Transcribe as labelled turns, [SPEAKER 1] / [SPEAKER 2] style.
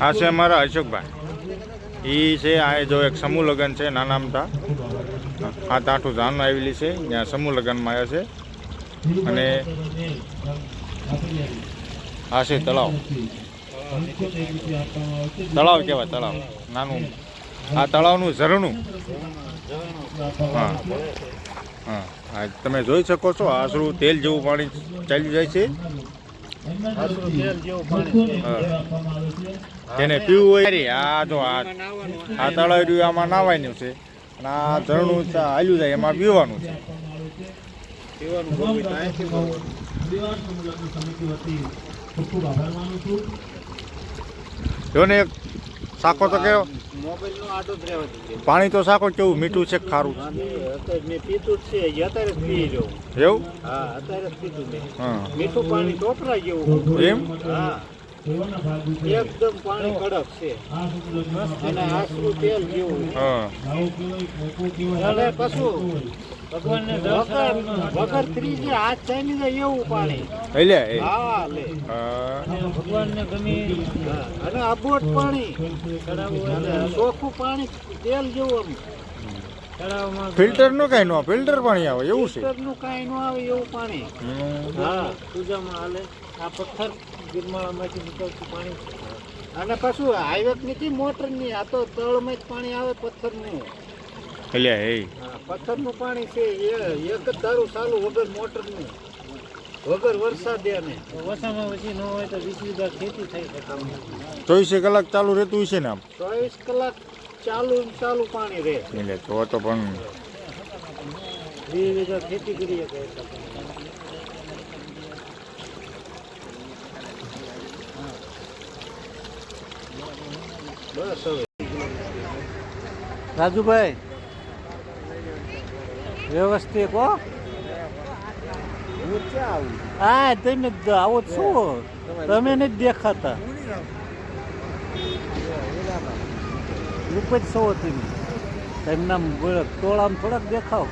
[SPEAKER 1] આ છે અમારા અશોકભાઈ. એ છે, આ જો એક સમૂહ લગ્ન છે નાના મતા આ તાઠું ધાન આવેલી છે, ત્યાં સમૂહ લગ્નમાં આવ્યા છે. અને આ છે તળાવ. તળાવ કહેવાય, તળાવ. નાનું આ તળાવનું ઝરણું. હા. હા. હા તમે જોઈ શકો છો આશરું તેલ જેવું પાણી ચાલ્યું જાય છે. હા. જેને પીવું હોય આ જો આ આ તળાવ રહ્યું આમાં નાવાયનું છે. અને આ ઝરણું હાલ્યું જાય એમાં પીવાનું છે. જો ને એક સાકો તો કેવો પાણી તો સાકો કેવું મીઠું છે ખારું
[SPEAKER 2] અત્યારે મેં પીતું જ છે અત્યારે પી રહ્યો.
[SPEAKER 1] એવું?
[SPEAKER 2] હા અત્યારે પીતું મેં. મીઠું પાણી ટોપરા જેવું
[SPEAKER 1] એમ?
[SPEAKER 2] હા. એકદમ પાણી કડક છે. અને આસરું તેલ જેવું.
[SPEAKER 1] હા.
[SPEAKER 2] પાછું? વગર ત્રીજે હાથ ચાલી જાય એવું પાણી
[SPEAKER 1] એટલે
[SPEAKER 2] હા લે. ભગવાનને ગમે અને અબોટ પાણી. ચોખ્ખું પાણી તેલ જેવું
[SPEAKER 1] ફિલ્ટરનું કઈ નો ફિલ્ટર પાણી આવે એવું છે.
[SPEAKER 2] ફિલ્ટરનું કાંઈ ન આવે એવું પાણી. હા. પૂજામાં હાલે આ પથ્થર ગિરમાળામાંથી નીકળતું પાણી. અને પાછું હાઈવે નથી મોટરની આ તો તળમાં જ પાણી આવે પથ્થરનું.
[SPEAKER 1] એટલે એ
[SPEAKER 2] હા પથ્થરનું પાણી છે એ એક જ ધારું ચાલુ વગર મોટરનું વગર વરસાદ ને વસામાં પછી ન હોય તો વીસ વીઘા ખેતી થઈ શકે.
[SPEAKER 1] ચોવીસે કલાક ચાલુ રહેતું છે ને આમ?
[SPEAKER 2] ચોવીસ કલાક ચાલુ ચાલુ પાણી રહે.
[SPEAKER 1] એટલે તો તો પણ
[SPEAKER 2] વીસ વીઘા ખેતી કરી શકે બસ હવે. રાજુભાઈ વ્યવસ્થિત, હો. હા, તમે આવો છો. તમે નથી દેખાતા. રૂપ જ છો તમે તેમના ટોળામાં થોડાક દેખાવ.